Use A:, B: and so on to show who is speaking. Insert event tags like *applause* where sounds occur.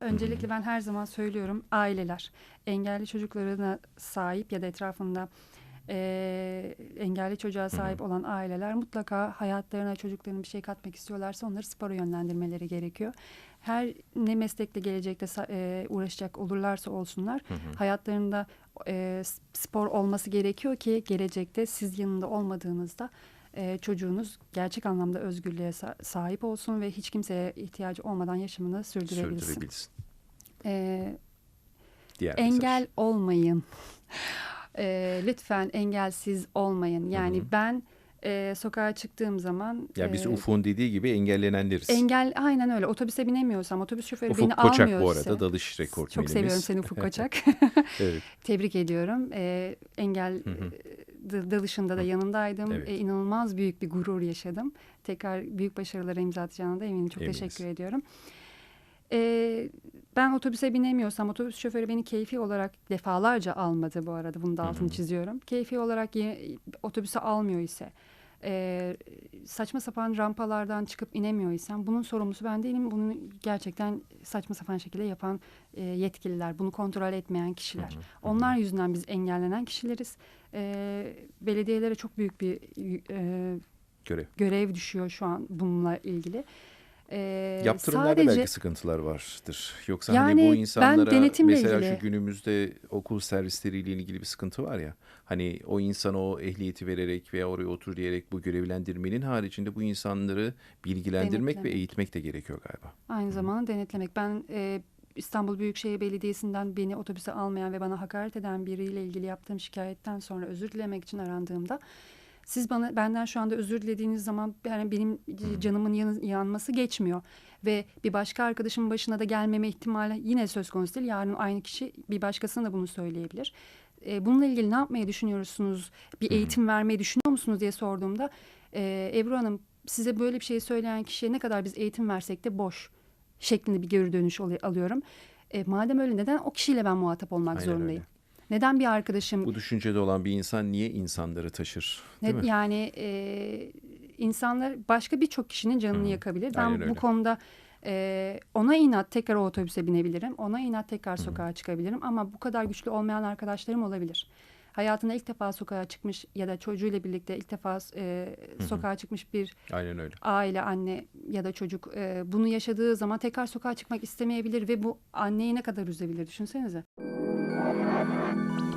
A: Öncelikle ben her zaman söylüyorum aileler. Engelli çocuklarına sahip ya da etrafında eee, engelli çocuğa sahip olan aileler mutlaka hayatlarına çocukların bir şey katmak istiyorlarsa onları spora yönlendirmeleri gerekiyor. Her ne meslekle gelecekte eee, uğraşacak olurlarsa olsunlar hayatlarında s- spor olması gerekiyor ki gelecekte siz yanında olmadığınızda eee, çocuğunuz gerçek anlamda özgürlüğe sa- sahip olsun ve hiç kimseye ihtiyacı olmadan yaşamını sürdürebilsin.
B: Sürdürebilsin.
A: Eee,
B: Diğer
A: engel
B: mesaj.
A: olmayın. Eee, lütfen engelsiz olmayın. Yani
B: Hı hı.
A: ben eee, sokağa çıktığım zaman
B: Ya biz
A: eee,
B: Ufuk'un dediği gibi engellenenleriz.
A: engel aynen öyle. Otobüse binemiyorsam, otobüs şoförü
B: Ufuk
A: beni
B: Koçak
A: almıyor
B: bu
A: ise-
B: arada dalış rekortmenimiz.
A: Çok seviyorum seni Ufuk Koçak. *laughs*
B: Evet. *laughs*
A: Tebrik ediyorum. Eee, engel
B: Hı hı.
A: Da- dalışında da yanındaydım.
B: Evet.
A: E, inanılmaz büyük bir gurur yaşadım. Tekrar büyük başarılara imza atacağına da eminim. Çok
B: Eminiz.
A: teşekkür ediyorum. E, ben otobüse binemiyorsam otobüs şoförü beni keyfi olarak defalarca almadı bu arada. Bunu da altını
B: Hı hı.
A: çiziyorum. Keyfi olarak ye- otobüse almıyor ise e, saçma sapan rampalardan çıkıp inemiyor isem bunun sorumlusu ben değilim. Bunu gerçekten saçma sapan şekilde yapan e, yetkililer, bunu kontrol etmeyen kişiler.
B: Hı hı.
A: Onlar yüzünden biz engellenen kişileriz. E, belediyelere çok büyük bir e,
B: Görev.
A: görev düşüyor şu an bununla ilgili. E,
B: Yaptırımlarda
A: sadece
B: belki sıkıntılar vardır. Yoksa
A: Yani
B: hani bu
A: ben
B: insanlara
A: denetimle
B: mesela
A: ilgili-
B: şu günümüzde okul servisleriyle ilgili bir sıkıntı var ya. Hani o insana o ehliyeti vererek veya oraya otur diyerek bu görevlendirmenin haricinde bu insanları bilgilendirmek ve
A: Denetlemek.
B: eğitmek de gerekiyor galiba.
A: Aynı zamanda denetlemek. Ben e, İstanbul Büyükşehir Belediyesi'nden beni otobüse almayan ve bana hakaret eden biriyle ilgili yaptığım şikayetten sonra özür dilemek için arandığımda siz bana benden şu anda özür dilediğiniz zaman yani benim canımın yan- yanması geçmiyor ve bir başka arkadaşımın başına da gelmeme ihtimali yine söz konusu değil. Yarın aynı kişi bir başkasına da bunu söyleyebilir. E, bununla ilgili ne yapmayı düşünüyorsunuz? Bir eğitim vermeyi düşünüyor musunuz diye sorduğumda e, Ebru Hanım size böyle bir şey söyleyen kişiye ne kadar biz eğitim versek de boş şeklinde bir geri dönüş alıyorum. E, madem öyle neden o kişiyle ben muhatap olmak
B: Aynen
A: zorundayım?
B: öyle.
A: Neden bir arkadaşım
B: Bu düşüncede olan bir insan niye insanları taşır? Değil
A: ne-
B: mi?
A: yani e, insanlar başka birçok kişinin canını
B: Hı.
A: yakabilir. Ben
B: Aynen
A: bu
B: öyle.
A: konuda e, ona inat tekrar o otobüse binebilirim. Ona inat tekrar sokağa çıkabilirim. Ama bu kadar güçlü olmayan arkadaşlarım olabilir. Hayatında ilk defa sokağa çıkmış ya da çocuğuyla birlikte ilk defa e, sokağa çıkmış bir
B: Aynen öyle.
A: aile, anne ya da çocuk e, bunu yaşadığı zaman tekrar sokağa çıkmak istemeyebilir ve bu anneyi ne kadar üzebilir düşünsenize. Thank you.